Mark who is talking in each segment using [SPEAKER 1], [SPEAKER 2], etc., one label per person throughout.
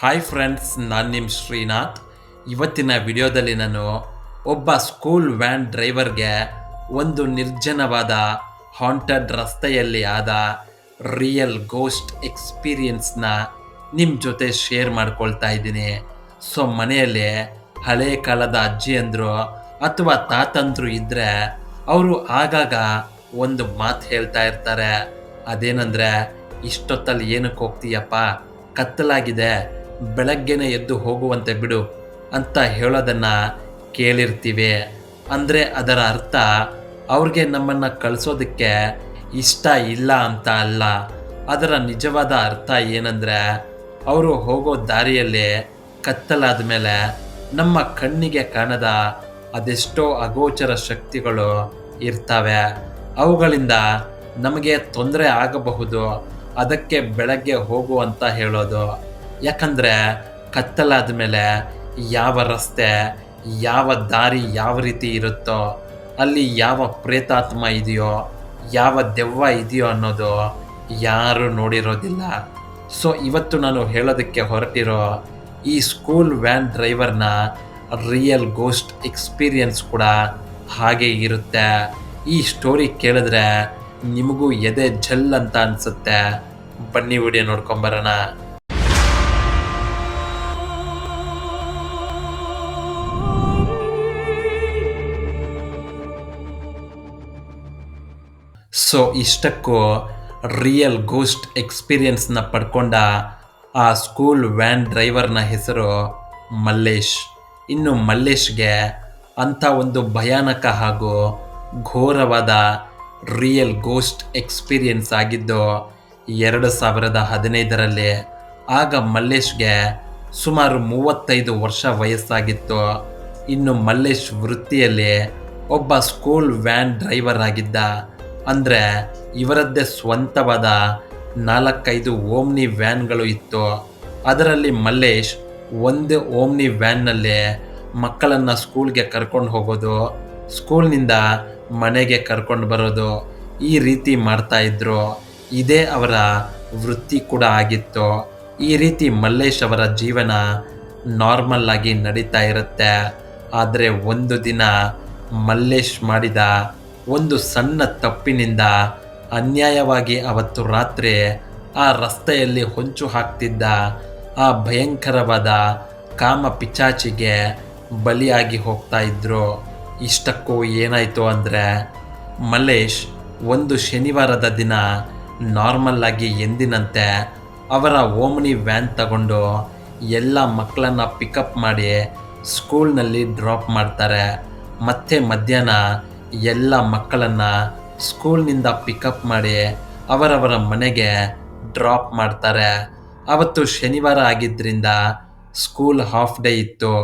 [SPEAKER 1] Hi friends ನಾನು ನಿಮ್ಮ ಶ್ರೀನಾಥ್. ಇವತ್ತಿನ ವಿಡಿಯೋದಲ್ಲಿ ನಾನು ಒಬ್ಬ ಸ್ಕೂಲ್ ವ್ಯಾನ್ ಡ್ರೈವರ್ಗೆ ಒಂದು ನಿರ್ಜನವಾದ ಹಾಂಟೆಡ್ ರಸ್ತೆಯಲ್ಲಿ ಆದ ರಿಯಲ್ ಗೋಸ್ಟ್ ಎಕ್ಸ್ಪೀರಿಯನ್ಸ್ನ ನಿಮ್ಮ ಜೊತೆ ಶೇರ್ ಮಾಡ್ಕೊಳ್ತಾ ಇದ್ದೀನಿ. ಸೊ ಮನೆಯಲ್ಲಿ ಹಳೆ ಕಾಲದ ಅಜ್ಜಿಯಂದರು ಅಥವಾ ತಾತಂದರು ಇದ್ದರೆ ಅವರು ಆಗಾಗ ಒಂದು ಮಾತು ಹೇಳ್ತಾ ಇರ್ತಾರೆ. ಅದೇನಂದ್ರೆ, ಇಷ್ಟೊತ್ತಲ್ಲಿ ಏನಕ್ಕೆ ಹೋಗ್ತೀಯಪ್ಪ? ಕತ್ತಲಾಗಿದೆ. ಬೆಳಗ್ಗೆನೆ ಎದ್ದು ಹೋಗುವಂತೆ ಬಿಡು ಅಂತ ಹೇಳೋದನ್ನು ಕೇಳಿರ್ತೀವಿ. ಅಂದರೆ ಅದರ ಅರ್ಥ ಅವ್ರಿಗೆ ನಮ್ಮನ್ನು ಕಳಿಸೋದಕ್ಕೆ ಇಷ್ಟ ಇಲ್ಲ ಅಂತ ಅಲ್ಲ. ಅದರ ನಿಜವಾದ ಅರ್ಥ ಏನಂದರೆ ಅವರು ಹೋಗೋ ದಾರಿಯಲ್ಲಿ ಕತ್ತಲಾದ ಮೇಲೆ ನಮ್ಮ ಕಣ್ಣಿಗೆ ಕಾಣದ ಅದೆಷ್ಟೋ ಅಗೋಚರ ಶಕ್ತಿಗಳು ಇರ್ತವೆ. ಅವುಗಳಿಂದ ನಮಗೆ ತೊಂದರೆ ಆಗಬಹುದು. ಅದಕ್ಕೆ ಬೆಳಗ್ಗೆ ಹೋಗು ಅಂತ ಹೇಳೋದು. ಯಾಕಂದ್ರೆ ಕತ್ತಲಾದ ಮೇಲೆ ಯಾವ ರಸ್ತೆ, ಯಾವ ದಾರಿ ಯಾವ ರೀತಿ ಇರುತ್ತೋ, ಅಲ್ಲಿ ಯಾವ ಪ್ರೇತಾತ್ಮ ಇದೆಯೋ, ಯಾವ ದೆವ್ವ ಇದೆಯೋ ಅನ್ನೋದು ಯಾರು ನೋಡಿರೋದಿಲ್ಲ. ಸೊ ಇವತ್ತು ನಾನು ಹೇಳೋದಕ್ಕೆ ಹೊರಟಿರೋ ಈ ಸ್ಕೂಲ್ ವ್ಯಾನ್ ಡ್ರೈವರ್ನ ರಿಯಲ್ ಗೋಸ್ಟ್ ಎಕ್ಸ್ಪೀರಿಯನ್ಸ್ ಕೂಡ ಹಾಗೆ ಇರುತ್ತೆ. ಈ ಸ್ಟೋರಿ ಕೇಳಿದ್ರೆ ನಿಮಗೂ ಎದೆ ಜಲ್ ಅಂತ ಅನಿಸುತ್ತೆ. ಬನ್ನಿ ವಿಡಿಯೋ ನೋಡ್ಕೊಂಬರೋಣ. ಸೊ ಇಷ್ಟಕ್ಕೂ ರಿಯಲ್ ಗೋಸ್ಟ್ ಎಕ್ಸ್ಪೀರಿಯನ್ಸ್ನ ಪಡ್ಕೊಂಡ ಆ ಸ್ಕೂಲ್ ವ್ಯಾನ್ ಡ್ರೈವರ್ನ ಹೆಸರು ಮಲ್ಲೇಶ್. ಇನ್ನು ಮಲ್ಲೇಶ್ಗೆ ಅಂಥ ಒಂದು ಭಯಾನಕ ಹಾಗೂ ಘೋರವಾದ ರಿಯಲ್ ಗೋಸ್ಟ್ ಎಕ್ಸ್ಪೀರಿಯನ್ಸ್ ಆಗಿದ್ದು ಎರಡು ಸಾವಿರದ ಹದಿನೈದರಲ್ಲಿ ಆಗ ಮಲ್ಲೇಶ್ಗೆ ಸುಮಾರು ಮೂವತ್ತೈದು ವರ್ಷ ವಯಸ್ಸಾಗಿತ್ತು. ಇನ್ನು ಮಲ್ಲೇಶ್ ವೃತ್ತಿಯಲ್ಲಿ ಒಬ್ಬ ಸ್ಕೂಲ್ ವ್ಯಾನ್ ಡ್ರೈವರ್ ಆಗಿದ್ದ ಅಂದರೆ ಇವರದ್ದೇ ಸ್ವಂತವಾದ ನಾಲ್ಕೈದು ಓಮ್ನಿ ವ್ಯಾನ್ಗಳು ಇತ್ತು. ಅದರಲ್ಲಿ ಮಲ್ಲೇಶ್ ಒಂದು ಓಮ್ನಿ ವ್ಯಾನ್ನಲ್ಲಿ ಮಕ್ಕಳನ್ನು ಸ್ಕೂಲ್ಗೆ ಕರ್ಕೊಂಡು ಹೋಗೋದು, ಸ್ಕೂಲ್ನಿಂದ ಮನೆಗೆ ಕರ್ಕೊಂಡು ಬರೋದು, ಈ ರೀತಿ ಮಾಡ್ತಾಯಿದ್ರು ಇದೇ ಅವರ ವೃತ್ತಿ ಕೂಡ ಆಗಿತ್ತು. ಈ ರೀತಿ ಮಲ್ಲೇಶ್ ಅವರ ಜೀವನ ನಾರ್ಮಲ್ ಆಗಿ ನಡೀತಾ ಇರುತ್ತೆ. ಆದರೆ ಒಂದು ದಿನ ಮಲ್ಲೇಶ್ ಮಾಡಿದ ಒಂದು ಸಣ್ಣ ತಪ್ಪಿನಿಂದ ಅನ್ಯಾಯವಾಗಿ ಅವತ್ತು ರಾತ್ರಿ ಆ ರಸ್ತೆಯಲ್ಲಿ ಹೊಂಚು ಹಾಕ್ತಿದ್ದ ಆ ಭಯಂಕರವಾದ ಕಾಮ ಪಿಚಾಚಿಗೆ ಬಲಿಯಾಗಿ ಹೋಗ್ತಾ ಇದ್ರು. ಇಷ್ಟಕ್ಕೂ ಏನಾಯಿತು ಅಂದರೆ ಮಲ್ಲೇಶ್ ಒಂದು ಶನಿವಾರದ ದಿನ ನಾರ್ಮಲ್ ಆಗಿ ಎಂದಿನಂತೆ ಅವರ ಓಮ್ನಿ ವ್ಯಾನ್ ತಗೊಂಡು ಎಲ್ಲ ಮಕ್ಕಳನ್ನ ಪಿಕಪ್ ಮಾಡಿ ಸ್ಕೂಲ್ನಲ್ಲಿ ಡ್ರಾಪ್ ಮಾಡ್ತಾರೆ. ಮತ್ತೆ ಮಧ್ಯಾಹ್ನ ಎಲ್ಲ ಮಕ್ಕಳನ್ನು ಸ್ಕೂಲ್ನಿಂದ ಪಿಕಪ್ ಮಾಡಿ ಅವರವರ ಮನೆಗೆ ಡ್ರಾಪ್ ಮಾಡ್ತಾರೆ. ಅವತ್ತು ಶನಿವಾರ ಆಗಿದ್ದರಿಂದ ಸ್ಕೂಲ್ ಹಾಫ್ ಡೇ ಇತ್ತು.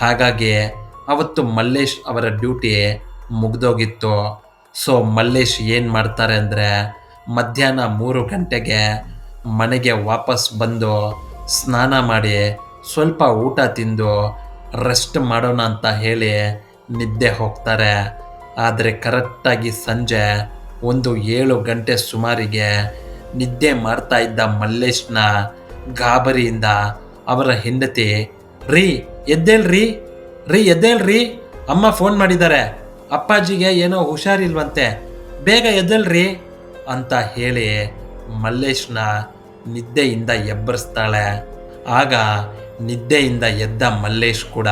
[SPEAKER 1] ಹಾಗಾಗಿ ಅವತ್ತು ಮಲ್ಲೇಶ್ ಅವರ ಡ್ಯೂಟಿ ಮುಗ್ದೋಗಿತ್ತು. ಸೊ ಮಲ್ಲೇಶ್ ಏನು ಮಾಡ್ತಾರೆ ಅಂದರೆ ಮಧ್ಯಾಹ್ನ ಮೂರು ಗಂಟೆಗೆ ಮನೆಗೆ ವಾಪಸ್ ಬಂದು ಸ್ನಾನ ಮಾಡಿ ಸ್ವಲ್ಪ ಊಟ ತಿಂದು ರೆಸ್ಟ್ ಮಾಡೋಣ ಅಂತ ಹೇಳಿ ನಿದ್ದೆ ಹೋಗ್ತಾರೆ. ಆದರೆ ಕರೆಕ್ಟಾಗಿ ಸಂಜೆ ಒಂದು ಏಳು ಗಂಟೆ ಸುಮಾರಿಗೆ ನಿದ್ದೆ ಮಾಡ್ತಾ ಇದ್ದ ಮಲ್ಲೇಶ್ನ ಗಾಬರಿಯಿಂದ ಅವರ ಹೆಂಡತಿ, ರೀ ಎದ್ದೇಳ್ರಿ ರೀ ಎದ್ದೇಳ್ರಿ ಅಮ್ಮ ಫೋನ್ ಮಾಡಿದ್ದಾರೆ, ಅಪ್ಪಾಜಿಗೆ ಏನೋ ಹುಷಾರಿಲ್ವಂತೆ, ಬೇಗ ಎದ್ದೇಳ್ರಿ ಅಂತ ಹೇಳಿ ಮಲ್ಲೇಶ್ನ ನಿದ್ದೆಯಿಂದ ಎಬ್ಬರಿಸ್ತಾಳೆ. ಆಗ ನಿದ್ದೆಯಿಂದ ಎದ್ದ ಮಲ್ಲೇಶ್ ಕೂಡ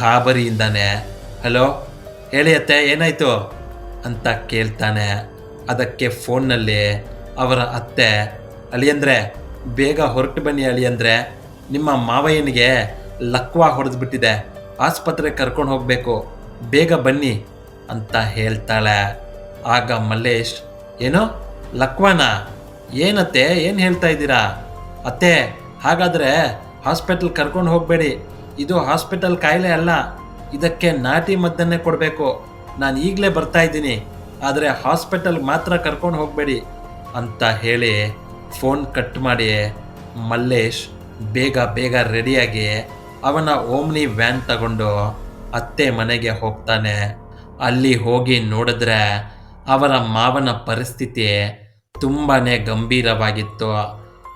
[SPEAKER 1] ಗಾಬರಿಯಿಂದನೇ, ಹಲೋ ಹೇಳಿ ಅತ್ತೆ, ಏನಾಯ್ತು? ಅಂತ ಕೇಳ್ತಾನೆ. ಅದಕ್ಕೆ ಫೋನ್ನಲ್ಲಿ, ಅವರ ಅತ್ತೆ, ಅಳಿಯಂದ್ರೆ, ಬೇಗ ಹೊರಟು ಬನ್ನಿ ಅಳಿಯಂದ್ರೆ, ನಿಮ್ಮ ಮಾವಯ್ಯನಿಗೆ ಲಕ್ವಾ ಹೊಡೆದ್ಬಿಟ್ಟಿದೆ. ಆಸ್ಪತ್ರೆಗೆ ಕರ್ಕೊಂಡು ಹೋಗಬೇಕು. ಬೇಗ ಬನ್ನಿ ಅಂತ ಹೇಳ್ತಾಳೆ. ಆಗ ಮಲ್ಲೇಶ್, ಏನು? ಲಕ್ವಾನ? ಏನತ್ತೆ? ಏನು ಹೇಳ್ತಾ ಇದ್ದೀರಾ? ಅತ್ತೆ, ಹಾಗಾದರೆ ಹಾಸ್ಪಿಟಲ್ ಕರ್ಕೊಂಡು ಹೋಗಬೇಡಿ. ಇದು ಹಾಸ್ಪಿಟಲ್ ಕಾಯಿಲೆ ಅಲ್ಲ. ಇದಕ್ಕೆ ನಾಟಿ ಮದ್ದನ್ನೇ ಕೊಡಬೇಕು. ನಾನು ಈಗಲೇ ಬರ್ತಾ ಇದ್ದೀನಿ. ಆದರೆ ಹಾಸ್ಪಿಟಲ್ ಮಾತ್ರ ಕರ್ಕೊಂಡು ಹೋಗಬೇಡಿ ಅಂತ ಹೇಳಿ ಫೋನ್ ಕಟ್ ಮಾಡಿ ಮಲ್ಲೇಶ್ ಬೇಗ ಬೇಗ ರೆಡಿಯಾಗಿ ಅವನ ಓಮ್ನಿ ವ್ಯಾನ್ ತಗೊಂಡು ಅತ್ತೆ ಮನೆಗೆ ಹೋಗ್ತಾನೆ. ಅಲ್ಲಿ ಹೋಗಿ ನೋಡಿದ್ರೆ ಅವರ ಮಾವನ ಪರಿಸ್ಥಿತಿ ತುಂಬಾ ಗಂಭೀರವಾಗಿತ್ತು.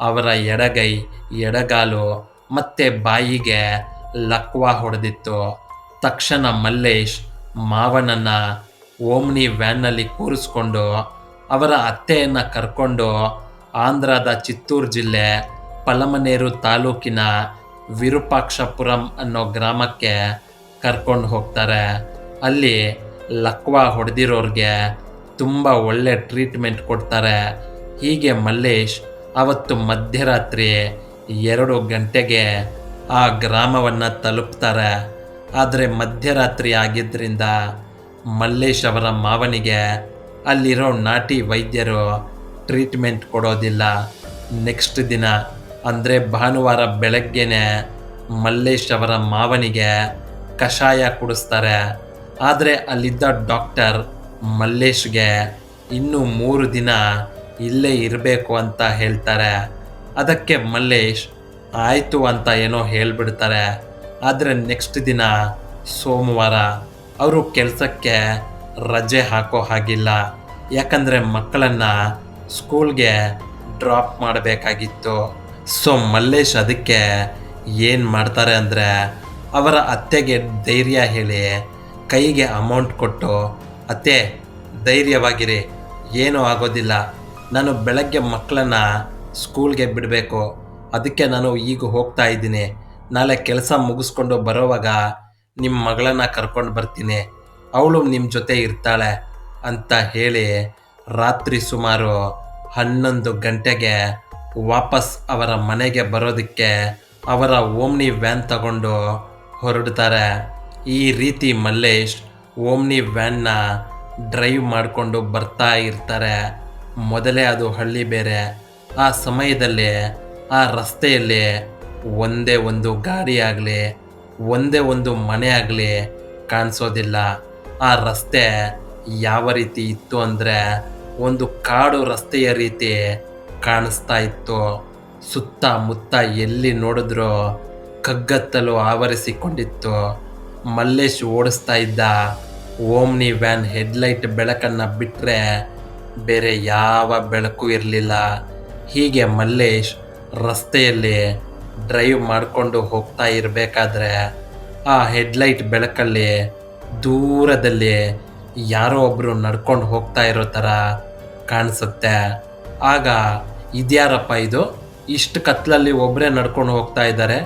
[SPEAKER 1] ಅವರ ಎಡಗೈ, ಎಡಗಾಲು ಮತ್ತೆ ಬಾಯಿಗೆ ಲಕ್ವ ಹೊಡೆದಿತ್ತು. ತಕ್ಷಣ ಮಲ್ಲೇಶ್ ಮಾವನನ್ನ ಓಮ್ನಿ ವ್ಯಾನ್ನಲ್ಲಿ ಕೂರಿಸ್ಕೊಂಡು ಅವರ ಅತ್ತೆಯನ್ನು ಕರ್ಕೊಂಡು ಆಂಧ್ರದ ಚಿತ್ತೂರು ಜಿಲ್ಲೆ ಪಲಮನೇರು ತಾಲೂಕಿನ ವಿರೂಪಾಕ್ಷಪುರಂ ಅನ್ನೋ ಗ್ರಾಮಕ್ಕೆ ಕರ್ಕೊಂಡು ಹೋಗ್ತಾರೆ. ಅಲ್ಲಿ ಲಕ್ವ ಹೊಡೆದಿರೋರಿಗೆ ತುಂಬ ಒಳ್ಳೆ ಟ್ರೀಟ್ಮೆಂಟ್ ಕೊಡ್ತಾರೆ. ಹೀಗೆ ಮಲ್ಲೇಶ್ ಅವತ್ತು ಮಧ್ಯರಾತ್ರಿ ಎರಡು ಗಂಟೆಗೆ ಆ ಗ್ರಾಮವನ್ನು ತಲುಪ್ತಾರೆ. ಆದರೆ ಮಧ್ಯರಾತ್ರಿ ಆಗಿದ್ದರಿಂದ ಮಲ್ಲೇಶ್ ಅವರ ಮಾವನಿಗೆ ಅಲ್ಲಿರೋ ನಾಟಿ ವೈದ್ಯರು ಟ್ರೀಟ್ಮೆಂಟ್ ಕೊಡೋದಿಲ್ಲ. ನೆಕ್ಸ್ಟ್ ದಿನ, ಅಂದರೆ ಭಾನುವಾರ ಬೆಳಗ್ಗೆನೆ ಮಲ್ಲೇಶ್ ಅವರ ಮಾವನಿಗೆ ಕಷಾಯ ಕುಡಿಸ್ತಾರೆ. ಆದರೆ ಅಲ್ಲಿದ್ದ ಡಾಕ್ಟರ್ ಮಲ್ಲೇಶ್ಗೆ ಇನ್ನೂ ಮೂರು ದಿನ ಇಲ್ಲೇ ಇರಬೇಕು ಅಂತ ಹೇಳ್ತಾರೆ. ಅದಕ್ಕೆ ಮಲ್ಲೇಶ್, ಆಯಿತು ಅಂತ ಏನೋ ಹೇಳಿಬಿಡ್ತಾರೆ. ಆದರೆ ನೆಕ್ಸ್ಟ್ ದಿನ ಸೋಮವಾರ ಅವರು ಕೆಲಸಕ್ಕೆ ರಜೆ ಹಾಕೋ ಹಾಗಿಲ್ಲ. ಯಾಕಂದರೆ ಮಕ್ಕಳನ್ನು ಸ್ಕೂಲ್ಗೆ ಡ್ರಾಪ್ ಮಾಡಬೇಕಾಗಿತ್ತು. ಸೊ ಮಲ್ಲೇಶ್ ಅದಕ್ಕೆ ಏನು ಮಾಡ್ತಾರೆ ಅಂದರೆ ಅವರ ಅತ್ತೆಗೆ ಧೈರ್ಯ ಹೇಳಿ ಕೈಗೆ ಅಮೌಂಟ್ ಕೊಟ್ಟು, ಅತ್ತೆ, ಧೈರ್ಯವಾಗಿರಿ, ಏನೂ ಆಗೋದಿಲ್ಲ. ನಾನು ಬೆಳಗ್ಗೆ ಮಕ್ಕಳನ್ನು ಸ್ಕೂಲ್ಗೆ ಬಿಡಬೇಕು. ಅದಕ್ಕೆ ನಾನು ಈಗ ಹೋಗ್ತಾ ಇದ್ದೀನಿ. ನಾಳೆ ಕೆಲಸ ಮುಗಿಸ್ಕೊಂಡು ಬರೋವಾಗ ನಿಮ್ಮ ಮಗಳನ್ನ ಕರ್ಕೊಂಡು ಬರ್ತೀನಿ. ಅವಳು ನಿಮ್ಮ ಜೊತೆ ಇರ್ತಾಳೆ ಅಂತ ಹೇಳಿ ರಾತ್ರಿ ಸುಮಾರು ಹನ್ನೊಂದು ಗಂಟೆಗೆ ವಾಪಸ್ ಅವರ ಮನೆಗೆ ಬರೋದಕ್ಕೆ ಅವರ ಓಮ್ನಿ ವ್ಯಾನ್ ತಗೊಂಡು ಹೊರಡ್ತಾರೆ. ಈ ರೀತಿ ಮಲ್ಲೇಶ್ ಓಮ್ನಿ ವ್ಯಾನ್ನ ಡ್ರೈವ್ ಮಾಡಿಕೊಂಡು ಬರ್ತಾ ಇರ್ತಾರೆ. ಮೊದಲೇ ಅದು ಹಳ್ಳಿ ಬೇರೆ. ಆ ಸಮಯದಲ್ಲಿ ಆ ರಸ್ತೆಯಲ್ಲಿ ಒಂದೇ ಒಂದು ಗಾಡಿ ಆಗಲಿ, ಒಂದೇ ಒಂದು ಮನೆ ಆಗಲಿ ಕಾಣಿಸೋದಿಲ್ಲ. ಆ ರಸ್ತೆ ಯಾವ ರೀತಿ ಇತ್ತು ಅಂದರೆ ಒಂದು ಕಾಡು ರಸ್ತೆಯ ರೀತಿ ಕಾಣಿಸ್ತಾ ಇತ್ತು. ಸುತ್ತಮುತ್ತ ಎಲ್ಲಿ ನೋಡಿದ್ರೂ ಕಗ್ಗತ್ತಲು ಆವರಿಸಿಕೊಂಡಿತ್ತು. ಮಲ್ಲೇಶ್ ಓಡಿಸ್ತಾ ಇದ್ದ ಓಮ್ನಿ ವ್ಯಾನ್ ಹೆಡ್ಲೈಟ್ ಬೆಳಕನ್ನು ಬಿಟ್ಟರೆ ಬೇರೆ ಯಾವ ಬೆಳಕು ಇರಲಿಲ್ಲ. ಹೀಗೆ ಮಲ್ಲೇಶ್ ರಸ್ತೆಯಲ್ಲಿ ಡ್ರೈವ್ ಮಾಡಿಕೊಂಡು ಹೋಗ್ತಾ ಇರಬೇಕಾದ್ರೆ ಆ ಹೆಡ್ಲೈಟ್ ಬೆಳಕಲ್ಲಿ ದೂರದಲ್ಲಿ ಯಾರೋ ಒಬ್ಬರು ನಡ್ಕೊಂಡು ಹೋಗ್ತಾ ಇರೋ ಥರ ಕಾಣಿಸುತ್ತೆ. ಆಗ ಇದ್ಯಾರಪ್ಪ ಇದು? ಇಷ್ಟು ಕತ್ಲಲ್ಲಿ ಒಬ್ಬರೇ ನಡ್ಕೊಂಡು ಹೋಗ್ತಾ ಇದ್ದಾರೆ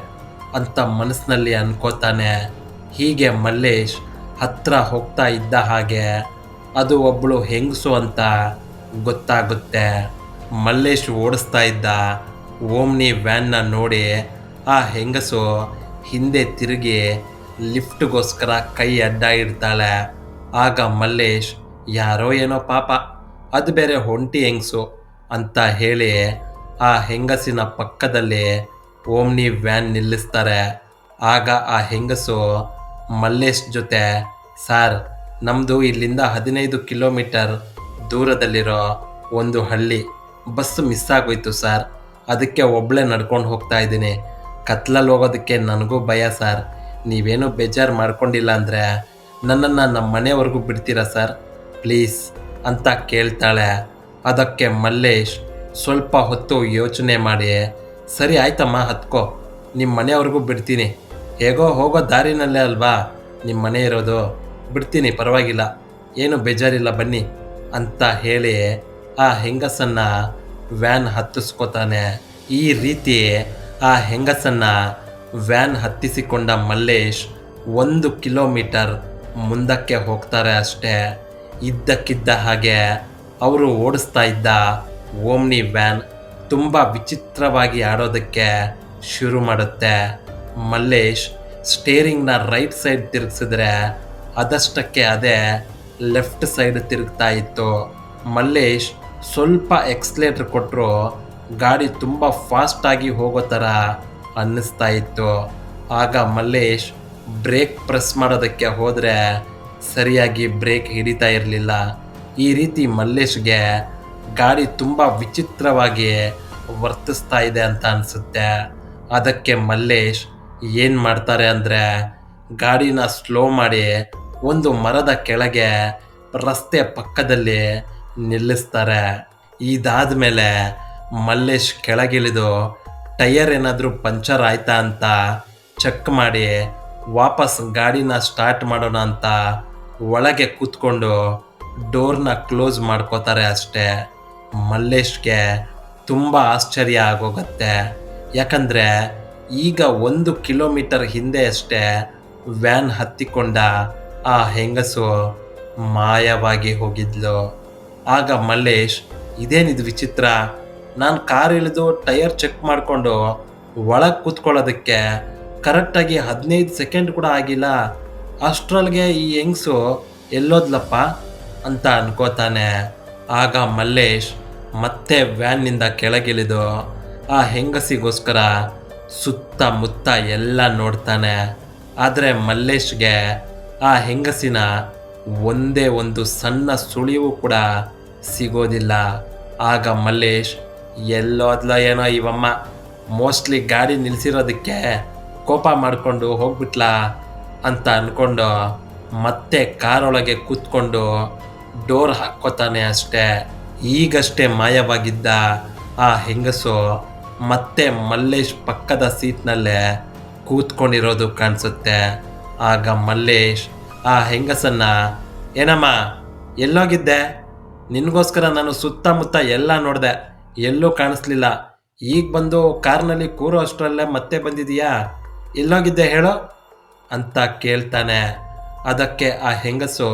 [SPEAKER 1] ಅಂತ ಮನಸ್ಸಿನಲ್ಲಿ ಅನ್ಕೋತಾನೆ. ಹೀಗೆ ಮಲ್ಲೇಶ್ ಹತ್ರ ಹೋಗ್ತಾ ಇದ್ದ ಹಾಗೆ ಅದು ಒಬ್ಬಳು ಹೆಂಗಸು ಅಂತ ಗೊತ್ತಾಗುತ್ತೆ. ಮಲ್ಲೇಶ್ ಓಡಿಸ್ತಾ ಇದ್ದ. ಓಮ್ನಿ ವ್ಯಾನ್ನ ನೋಡಿ ಆ ಹೆಂಗಸು ಹಿಂದೆ ತಿರುಗಿ ಲಿಫ್ಟ್ಗೋಸ್ಕರ ಕೈ ಅಡ್ಡ ಇಡ್ತಾಳೆ ಆಗ ಮಲ್ಲೇಶ್, ಯಾರೋ ಏನೋ ಪಾಪ, ಅದು ಬೇರೆ ಹೊಂಟಿ ಹೆಂಗಸು ಅಂತ ಹೇಳಿ ಆ ಹೆಂಗಸಿನ ಪಕ್ಕದಲ್ಲಿ ಓಮ್ನಿ ವ್ಯಾನ್ ನಿಲ್ಲಿಸ್ತಾರೆ. ಆಗ ಆ ಹೆಂಗಸು ಮಲ್ಲೇಶ್ ಜೊತೆ, ಸಾರ್ ನಮ್ಮದು ಇಲ್ಲಿಂದ ಹದಿನೈದು ಕಿಲೋಮೀಟರ್ ದೂರದಲ್ಲಿರೋ ಒಂದು ಹಳ್ಳಿ, ಬಸ್ ಮಿಸ್ ಆಗೋಯ್ತು ಸರ್. ಅದಕ್ಕೆ ಒಬ್ಬಳೇ ನಡ್ಕೊಂಡು ಹೋಗ್ತಾ ಇದ್ದೀನಿ. ಕತ್ಲಲ್ಲಿ ಹೋಗೋದಕ್ಕೆ ನನಗೂ ಭಯ ಸರ್. ನೀವೇನು ಬೇಜಾರು ಮಾಡ್ಕೊಂಡಿಲ್ಲ ಅಂದರೆ ನನ್ನನ್ನು ನಮ್ಮ ಮನೆವರೆಗೂ ಬಿಡ್ತೀರಾ ಸರ್? ಪ್ಲೀಸ್ ಅಂತ ಕೇಳ್ತಾಳೆ. ಅದಕ್ಕೆ ಮಲ್ಲೇಶ್ ಸ್ವಲ್ಪ ಹೊತ್ತು ಯೋಚನೆ ಮಾಡಿ, ಸರಿ ಆಯ್ತಮ್ಮ, ಹತ್ಕೋ. ನಿಮ್ಮ ಮನೆಯವ್ರಿಗೂ ಬಿಡ್ತೀನಿ. ಹೇಗೋ ಹೋಗೋ ದಾರಿನಲ್ಲೇ ಅಲ್ವಾ? ನಿಮ್ಮ ಮನೆ ಇರೋದು. ಬಿಡ್ತೀನಿ, ಪರವಾಗಿಲ್ಲ. ಏನು ಬೇಜಾರಿಲ್ಲ, ಬನ್ನಿ. ಅಂತ ಹೇಳಿ ಆ ಹೆಂಗಸನ್ನ ವ್ಯಾನ್ ಹತ್ತಿಸ್ಕೋತಾನೆ. ಈ ರೀತಿ ಆ ಹೆಂಗಸನ್ನ ವ್ಯಾನ್ ಹತ್ತಿಸಿಕೊಂಡ ಮಲ್ಲೇಶ್ ಒಂದು ಕಿಲೋಮೀಟರ್ ಮುಂದಕ್ಕೆ ಹೋಗ್ತಾರೆ ಅಷ್ಟೇ. ಇದ್ದಕ್ಕಿದ್ದ ಹಾಗೆ ಅವರು ಓಡಿಸ್ತಾ ಇದ್ದ ಓಮ್ನಿ ವ್ಯಾನ್ ತುಂಬ ವಿಚಿತ್ರವಾಗಿ ಆಡೋದಕ್ಕೆ ಶುರು ಮಾಡುತ್ತೆ. ಮಲ್ಲೇಶ್ ಸ್ಟೇರಿಂಗ್ನ ರೈಟ್ ಸೈಡ್ ತಿರುಗಿಸಿದ್ರೆ ಅದಷ್ಟಕ್ಕೆ ಅದೇ ಲೆಫ್ಟ್ ಸೈಡ್ ತಿರುಗ್ತಾ ಇತ್ತು. ಮಲ್ಲೇಶ್ ಸ್ವಲ್ಪ ಎಕ್ಸ್ಲೇಟ್ರ್ ಕೊಟ್ಟರು ಗಾಡಿ ತುಂಬ ಫಾಸ್ಟಾಗಿ ಹೋಗೋ ಥರ ಅನ್ನಿಸ್ತಾ ಇತ್ತು. ಆಗ ಮಲ್ಲೇಶ್ ಬ್ರೇಕ್ ಪ್ರೆಸ್ ಮಾಡೋದಕ್ಕೆ ಹೋದರೆ ಸರಿಯಾಗಿ ಬ್ರೇಕ್ ಹಿಡಿತಾ ಇರಲಿಲ್ಲ. ಈ ರೀತಿ ಮಲ್ಲೇಶ್ಗೆ ಗಾಡಿ ತುಂಬ ವಿಚಿತ್ರವಾಗಿ ವರ್ತಿಸ್ತಾ ಇದೆ ಅಂತ ಅನಿಸುತ್ತೆ. ಅದಕ್ಕೆ ಮಲ್ಲೇಶ್ ಏನು ಮಾಡ್ತಾರೆ ಅಂದರೆ ಗಾಡಿನ ಸ್ಲೋ ಮಾಡಿ ಒಂದು ಮರದ ಕೆಳಗೆ ರಸ್ತೆ ಪಕ್ಕದಲ್ಲಿ ನಿಲ್ಲಿಸ್ತಾರೆ. ಇದಾದ ಮೇಲೆ ಮಲ್ಲೇಶ್ ಕೆಳಗಿಳಿದು ಟೈಯರ್ ಏನಾದರೂ ಪಂಚರ್ ಆಯ್ತಾ ಅಂತ ಚೆಕ್ ಮಾಡಿ ವಾಪಸ್ ಗಾಡಿನ ಸ್ಟಾರ್ಟ್ ಮಾಡೋಣ ಅಂತ ಒಳಗೆ ಕೂತ್ಕೊಂಡು ಡೋರ್ನ ಕ್ಲೋಸ್ ಮಾಡ್ಕೋತಾರೆ ಅಷ್ಟೇ. ಮಲ್ಲೇಶ್ಗೆ ತುಂಬ ಆಶ್ಚರ್ಯ ಆಗೋಗತ್ತೆ. ಯಾಕಂದರೆ ಈಗ ಒಂದು ಕಿಲೋಮೀಟರ್ ಹಿಂದೆ ಅಷ್ಟೇ ವ್ಯಾನ್ ಹತ್ತಿಕೊಂಡ ಆ ಹೆಂಗಸು ಮಾಯವಾಗಿ ಹೋಗಿದ್ಲು. ಆಗ ಮಲ್ಲೇಶ್ ಇದೇನಿದು ವಿಚಿತ್ರ? ನಾನು ಕಾರ್ ಇಳಿದು ಟೈರ್ ಚೆಕ್ ಮಾಡಿಕೊಂಡು ಒಳಗೆ ಕೂತ್ಕೊಳ್ಳೋದಕ್ಕೆ ಕರೆಕ್ಟಾಗಿ ಹದಿನೈದು ಸೆಕೆಂಡ್ ಕೂಡ ಆಗಿಲ್ಲ. ಅಷ್ಟರೊಳಗೆ ಈ ಹೆಂಗ್ಸು ಎಲ್ಲೋದ್ಲಪ್ಪ? ಅಂತ ಅನ್ಕೋತಾನೆ. ಆಗ ಮಲ್ಲೇಶ್ ಮತ್ತೆ ವ್ಯಾನ್ನಿಂದ ಕೆಳಗಿಳಿದು ಆ ಹೆಂಗಸಿಗೋಸ್ಕರ ಸುತ್ತಮುತ್ತ ಎಲ್ಲ ನೋಡ್ತಾನೆ. ಆದರೆ ಮಲ್ಲೇಶ್ಗೆ ಆ ಹೆಂಗಸಿನ ಒಂದೇ ಒಂದು ಸಣ್ಣ ಸುಳಿವು ಕೂಡ ಸಿಗೋದಿಲ್ಲ. ಆಗ ಮಲ್ಲೇಶ್, ಎಲ್ಲೋದ್ಲ ಏನೋ ಇವಮ್ಮ, ಮೋಸ್ಟ್ಲಿ ಗಾಡಿ ನಿಲ್ಸಿರೋದಕ್ಕೆ ಕೋಪ ಮಾಡಿಕೊಂಡು ಹೋಗ್ಬಿಟ್ಲಾ ಅಂತ ಅಂದ್ಕೊಂಡು ಮತ್ತೆ ಕಾರೊಳಗೆ ಕೂತ್ಕೊಂಡು ಡೋರ್ ಹಾಕ್ಕೋತಾನೆ ಅಷ್ಟೇ. ಈಗಷ್ಟೇ ಮಾಯವಾಗಿದ್ದ ಆ ಹೆಂಗಸು ಮತ್ತೆ ಮಲ್ಲೇಶ್ ಪಕ್ಕದ ಸೀಟ್ನಲ್ಲೇ ಕೂತ್ಕೊಂಡಿರೋದು ಕಾಣಿಸುತ್ತೆ. ಆಗ ಮಲ್ಲೇಶ್ ಆ ಹೆಂಗಸನ್ನ, ಏನಮ್ಮ, ಎಲ್ಲೋಗಿದ್ದೆ? ನಿನಗೋಸ್ಕರ ನಾನು ಸುತ್ತಮುತ್ತ ಎಲ್ಲ ನೋಡಿದೆ. ಎಲ್ಲೂ ಕಾಣಿಸ್ಲಿಲ್ಲ. ಈಗ ಬಂದು ಕಾರ್ನಲ್ಲಿ ಕೂರೋ ಅಷ್ಟರಲ್ಲೇ ಮತ್ತೆ ಬಂದಿದೀಯಾ? ಎಲ್ಲೋಗಿದ್ದೆ ಹೇಳು, ಅಂತ ಕೇಳ್ತಾನೆ. ಅದಕ್ಕೆ ಆ ಹೆಂಗಸು,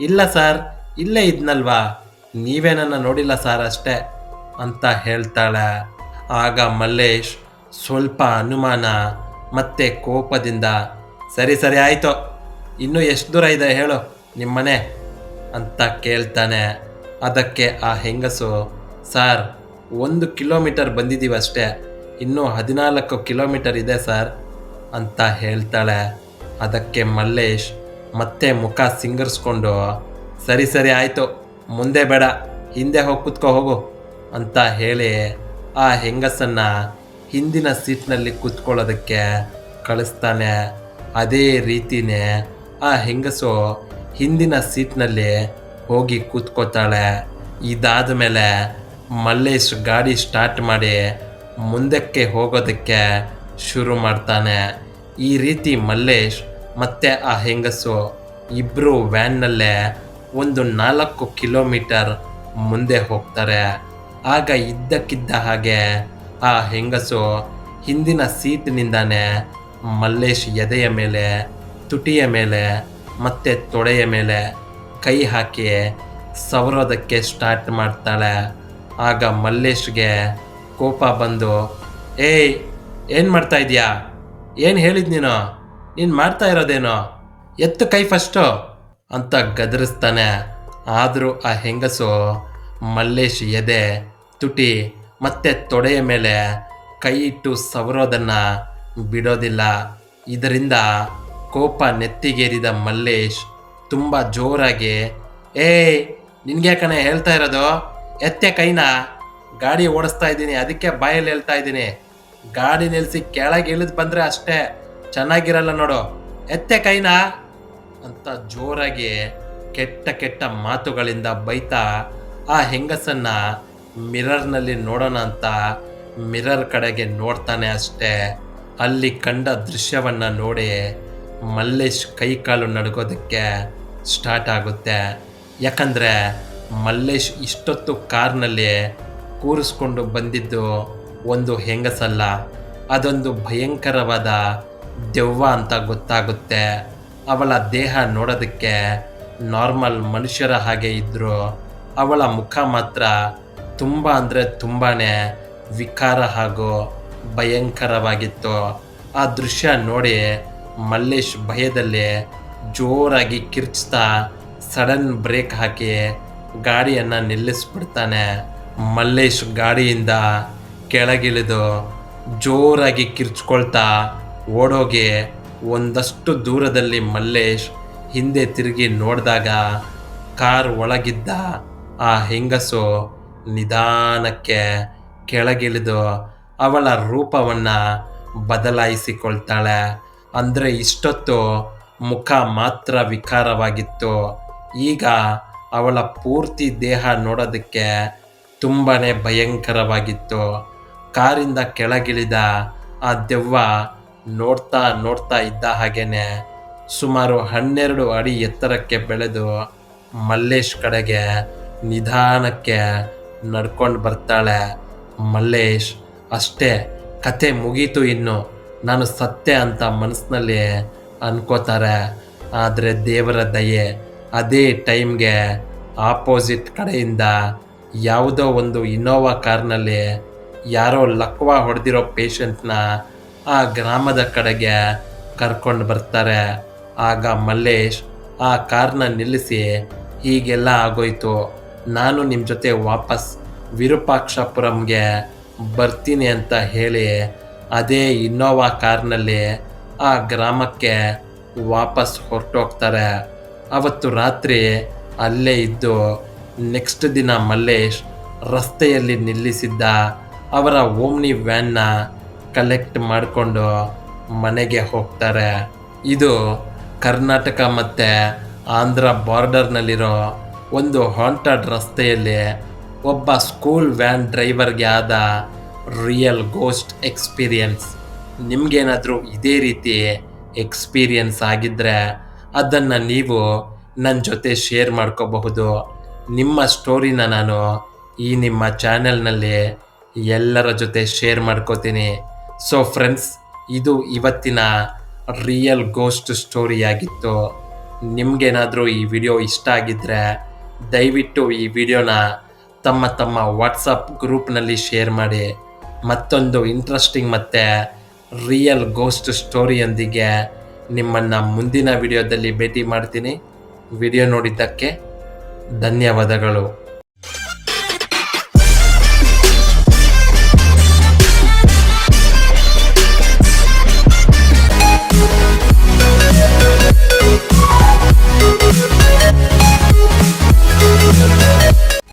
[SPEAKER 1] ಇಲ್ಲ ಸರ್, ಇಲ್ಲೇ ಇದ್ನಲ್ವಾ? ನೀವೇ ನನ್ನ ನೋಡಿಲ್ಲ ಸರ್ ಅಷ್ಟೇ, ಅಂತ ಹೇಳ್ತಾಳೆ. ಆಗ ಮಲ್ಲೇಶ್ ಸ್ವಲ್ಪ ಅನುಮಾನ, ಮತ್ತೆ ಕೋಪದಿಂದ, ಸರಿ ಸರಿ, ಆಯಿತು. ಇನ್ನೂ ಎಷ್ಟು ದೂರ ಇದೆ ಹೇಳು, ನಿಮ್ಮನೆ, ಅಂತ ಕೇಳ್ತಾನೆ. ಅದಕ್ಕೆ ಆ ಹೆಂಗಸು, ಸರ್, ಒಂದು ಕಿಲೋಮೀಟರ್ ಬಂದಿದ್ದೀವಿ ಅಷ್ಟೇ. ಇನ್ನೂ ಹದಿನಾಲ್ಕು ಕಿಲೋಮೀಟರ್ ಇದೆ ಸರ್, ಅಂತ ಹೇಳ್ತಾಳೆ. ಅದಕ್ಕೆ ಮಲ್ಲೇಶ್ ಮತ್ತೆ ಮುಖ ಸಿಂಗರ್ಸ್ಕೊಂಡು, ಸರಿ ಸರಿ, ಆಯಿತು. ಮುಂದೆ ಬೇಡ. ಹಿಂದೆ ಹೋಗಿ ಕುತ್ಕೋ, ಹೋಗು, ಅಂತ ಹೇಳಿ ಆ ಹೆಂಗಸನ್ನು ಹಿಂದಿನ ಸೀಟ್ನಲ್ಲಿ ಕೂತ್ಕೊಳ್ಳೋದಕ್ಕೆ ಕಳಿಸ್ತಾನೆ. ಅದೇ ರೀತಿನೇ ಆ ಹೆಂಗಸು ಹಿಂದಿನ ಸೀಟ್ನಲ್ಲಿ ಹೋಗಿ ಕೂತ್ಕೋತಾಳೆ. ಇದಾದ ಮೇಲೆ ಮಲ್ಲೇಶ್ ಗಾಡಿ ಸ್ಟಾರ್ಟ್ ಮಾಡಿ ಮುಂದಕ್ಕೆ ಹೋಗೋದಕ್ಕೆ ಶುರು ಮಾಡ್ತಾನೆ. ಈ ರೀತಿ ಮಲ್ಲೇಶ್ ಮತ್ತೆ ಆ ಹೆಂಗಸು ಇಬ್ಬರು ವ್ಯಾನ್ನಲ್ಲೇ ಒಂದು ನಾಲ್ಕು ಕಿಲೋಮೀಟರ್ ಮುಂದೆ ಹೋಗ್ತಾರೆ. ಆಗ ಇದ್ದಕ್ಕಿದ್ದ ಹಾಗೆ ಆ ಹೆಂಗಸು ಹಿಂದಿನ ಸೀಟ್ನಿಂದಾನೆ ಮಲ್ಲೇಶ್ ಎದೆಯ ಮೇಲೆ, ತುಟಿಯ ಮೇಲೆ ಮತ್ತೆ ತೊಡೆಯ ಮೇಲೆ ಕೈ ಹಾಕಿ ಸವರೋದಕ್ಕೆ ಸ್ಟಾರ್ಟ್ ಮಾಡ್ತಾಳೆ. ಆಗ ಮಲ್ಲೇಶ್ಗೆ ಕೋಪ ಬಂದು, ಏಯ್, ಏನು ಮಾಡ್ತಾ ಇದೀಯಾ? ಏನು ಹೇಳಿದ್ ನೀನು? ನೀನು ಮಾಡ್ತಾ ಇರೋದೇನೋ? ಎತ್ತು ಕೈ ಫಸ್ಟು ಅಂತ ಗದರಿಸ್ತಾನೆ. ಆದರೂ ಆ ಹೆಂಗಸು ಮಲ್ಲೇಶ್ ಎದೆ ತುಟಿ ಮತ್ತೆ ತೊಡೆಯ ಮೇಲೆ ಕೈ ಇಟ್ಟು ಸವರೋದನ್ನು ಬಿಡೋದಿಲ್ಲ. ಇದರಿಂದ ಕೋಪ ನೆತ್ತಿಗೇರಿದ ಮಲ್ಲೇಶ್ ತುಂಬ ಜೋರಾಗಿ, ಏಯ್, ನಿನ್ಗೆ ಕಣೆ ಹೇಳ್ತಾ ಇರೋದು? ಎತ್ತೆ ಕೈನ? ಗಾಡಿ ಓಡಿಸ್ತಾ ಇದ್ದೀನಿ, ಅದಕ್ಕೆ ಬಾಯಲ್ಲಿ ಹೇಳ್ತಾ ಇದ್ದೀನಿ. ಗಾಡಿ ನಿಲ್ಲಿಸಿ ಕೆಳಗೆ ಇಳಿದು ಬಂದರೆ ಅಷ್ಟೇ, ಚೆನ್ನಾಗಿರಲ್ಲ ನೋಡು. ಎತ್ತೆ ಕೈನ? ಅಂತ ಜೋರಾಗಿ ಕೆಟ್ಟ ಕೆಟ್ಟ ಮಾತುಗಳಿಂದ ಬೈತಾ ಆ ಹೆಂಗಸನ್ನ ಮಿರರ್ನಲ್ಲಿ ನೋಡೋಣ ಅಂತ ಮಿರರ್ ಕಡೆಗೆ ನೋಡ್ತಾನೆ ಅಷ್ಟೇ. ಅಲ್ಲಿ ಕಂಡ ದೃಶ್ಯವನ್ನ ನೋಡಿ ಮಲ್ಲೇಶ್ ಕೈ ಕಾಲು ನಡ್ಗೋದಕ್ಕೆ ಸ್ಟಾರ್ಟ್ ಆಗುತ್ತೆ. ಯಾಕಂದರೆ ಮಲ್ಲೇಶ್ ಇಷ್ಟೊತ್ತು ಕಾರ್ನಲ್ಲಿ ಕೂರಿಸ್ಕೊಂಡು ಬಂದಿದ್ದು ಒಂದು ಹೆಂಗಸಲ್ಲ, ಅದೊಂದು ಭಯಂಕರವಾದ ದೆವ್ವ ಅಂತ ಗೊತ್ತಾಗುತ್ತೆ. ಅವಳ ದೇಹ ನೋಡೋದಕ್ಕೆ ನಾರ್ಮಲ್ ಮನುಷ್ಯರ ಹಾಗೆ ಇದ್ದರೂ ಅವಳ ಮುಖ ಮಾತ್ರ ತುಂಬ ಅಂದರೆ ತುಂಬಾ ವಿಕಾರ ಹಾಗೂ ಭಯಂಕರವಾಗಿತ್ತು. ಆ ದೃಶ್ಯ ನೋಡಿ ಮಲ್ಲೇಶ್ ಭಯದಲ್ಲಿ ಜೋರಾಗಿ ಕಿರ್ಚ್ತಾ ಸಡನ್ ಬ್ರೇಕ್ ಹಾಕಿ ಗಾಡಿಯನ್ನು ನಿಲ್ಲಿಸ್ಬಿಡ್ತಾನೆ. ಮಲ್ಲೇಶ್ ಗಾಡಿಯಿಂದ ಕೆಳಗಿಳಿದು ಜೋರಾಗಿ ಕಿರ್ಚ್ಕೊಳ್ತಾ ಓಡೋಗಿ ಒಂದಷ್ಟು ದೂರದಲ್ಲಿ ಮಲ್ಲೇಶ್ ಹಿಂದೆ ತಿರುಗಿ ನೋಡಿದಾಗ ಕಾರ್ ಒಳಗಿದ್ದ ಆ ಹೆಂಗಸು ನಿಧಾನಕ್ಕೆ ಕೆಳಗಿಳಿದು ಅವಳ ರೂಪವನ್ನು ಬದಲಾಯಿಸಿಕೊಳ್ತಾಳೆ. ಅಂದರೆ ಇಷ್ಟೊತ್ತು ಮುಖ ಮಾತ್ರ ವಿಕಾರವಾಗಿತ್ತು. ಈಗ ಅವಳ ಪೂರ್ತಿ ದೇಹ ನೋಡೋದಕ್ಕೆ ತುಂಬಾ ಭಯಂಕರವಾಗಿತ್ತು. ಕಾರಿಂದ ಕೆಳಗಿಳಿದ ಆ ದೆವ್ವ ನೋಡ್ತಾ ನೋಡ್ತಾ ಇದ್ದ ಹಾಗೇನೆ ಸುಮಾರು ಹನ್ನೆರಡು ಅಡಿ ಎತ್ತರಕ್ಕೆ ಬೆಳೆದು ಮಲ್ಲೇಶ್ ಕಡೆಗೆ ನಿಧಾನಕ್ಕೆ ನಡ್ಕೊಂಡು ಬರ್ತಾಳೆ. ಮಲ್ಲೇಶ್, ಅಷ್ಟೇ, ಕತೆ ಮುಗೀತು ಇನ್ನು. ನಾನು ಸತ್ಯ ಅಂತ ಮನಸ್ಸಿನಲ್ಲಿ ಅನ್ಕೋತಾರೆ. ಆದರೆ ದೇವರ ದಯೆ ಅದೇ ಟೈಮ್ಗೆ ಆಪೋಸಿಟ್ ಕಡೆಯಿಂದ ಯಾವುದೋ ಒಂದು ಇನೋವಾ ಕಾರ್ನಲ್ಲಿ ಯಾರೋ ಲಕ್ವ ಹೊಡೆದಿರೋ ಪೇಷಂಟ್ನ ಆ ಗ್ರಾಮದ ಕಡೆಗೆ ಕರ್ಕೊಂಡು ಬರ್ತಾರೆ. ಆಗ ಮಲ್ಲೇಶ್ ಆ ಕಾರ್ನ ನಿಲ್ಲಿಸಿ, ಹೀಗೆಲ್ಲ ಆಗೋಯ್ತು. ನಾನು ನಿಮ್ಮ ಜೊತೆ ವಾಪಸ್ ವಿರೂಪಾಕ್ಷಪುರಂಗೆ ಬರ್ತೀನಿ ಅಂತ ಹೇಳಿ ಅದೇ ಇನ್ನೋವಾ ಕಾರ್ನಲ್ಲಿ ಆ ಗ್ರಾಮಕ್ಕೆ ವಾಪಸ್ ಹೊರಟೋಗ್ತಾರೆ. ಅವತ್ತು ರಾತ್ರಿ ಅಲ್ಲೇ ಇದ್ದು ನೆಕ್ಸ್ಟ್ ದಿನ ಮಲ್ಲೇಶ್ ರಸ್ತೆಯಲ್ಲಿ ನಿಲ್ಲಿಸಿದ್ದ ಅವರ ಓಮ್ನಿ ವ್ಯಾನ್ನ ಕಲೆಕ್ಟ್ ಮಾಡಿಕೊಂಡು ಮನೆಗೆ ಹೋಗ್ತಾರೆ. ಇದು ಕರ್ನಾಟಕ ಮತ್ತು ಆಂಧ್ರ ಬಾರ್ಡರ್ನಲ್ಲಿರೋ ಒಂದು ಹಾಂಟೆಡ್ ರಸ್ತೆಯಲ್ಲಿ ಒಬ್ಬ ಸ್ಕೂಲ್ ವ್ಯಾನ್ ಡ್ರೈವರ್ಗೆ ಆದ ರಿಯಲ್ ಗೋಸ್ಟ್ ಎಕ್ಸ್ಪೀರಿಯನ್ಸ್ ನಿಮಗೇನಾದರೂ ಇದೇ ರೀತಿ ಎಕ್ಸ್ಪೀರಿಯನ್ಸ್ ಆಗಿದ್ದರೆ ಅದನ್ನು ನೀವು ನನ್ನ ಜೊತೆ ಶೇರ್ ಮಾಡ್ಕೋಬಹುದು. ನಿಮ್ಮ ಸ್ಟೋರಿನ ನಾನು ಈ ನಿಮ್ಮ ಚಾನೆಲ್ನಲ್ಲಿ ಎಲ್ಲರ ಜೊತೆ ಶೇರ್ ಮಾಡ್ಕೋತೀನಿ. ಸೊ ಫ್ರೆಂಡ್ಸ್ ಇದು ಇವತ್ತಿನ ರಿಯಲ್ ಗೋಸ್ಟ್ ಸ್ಟೋರಿಯಾಗಿತ್ತು ನಿಮಗೇನಾದರೂ ಈ ವಿಡಿಯೋ ಇಷ್ಟ ಆಗಿದ್ದರೆ ದಯವಿಟ್ಟು ಈ ವಿಡಿಯೋನ ತಮ್ಮ ತಮ್ಮ ವಾಟ್ಸಪ್ ಗ್ರೂಪ್ನಲ್ಲಿ ಶೇರ್ ಮಾಡಿ. ಮತ್ತೊಂದು ಇಂಟ್ರೆಸ್ಟಿಂಗ್ ಮತ್ತು ರಿಯಲ್ ಗೋಸ್ಟ್ ಸ್ಟೋರಿಯೊಂದಿಗೆ ನಿಮ್ಮನ್ನು ಮುಂದಿನ ವಿಡಿಯೋದಲ್ಲಿ ಭೇಟಿ ಮಾಡ್ತೀನಿ. ವಿಡಿಯೋ ನೋಡಿದ್ದಕ್ಕೆ ಧನ್ಯವಾದಗಳು.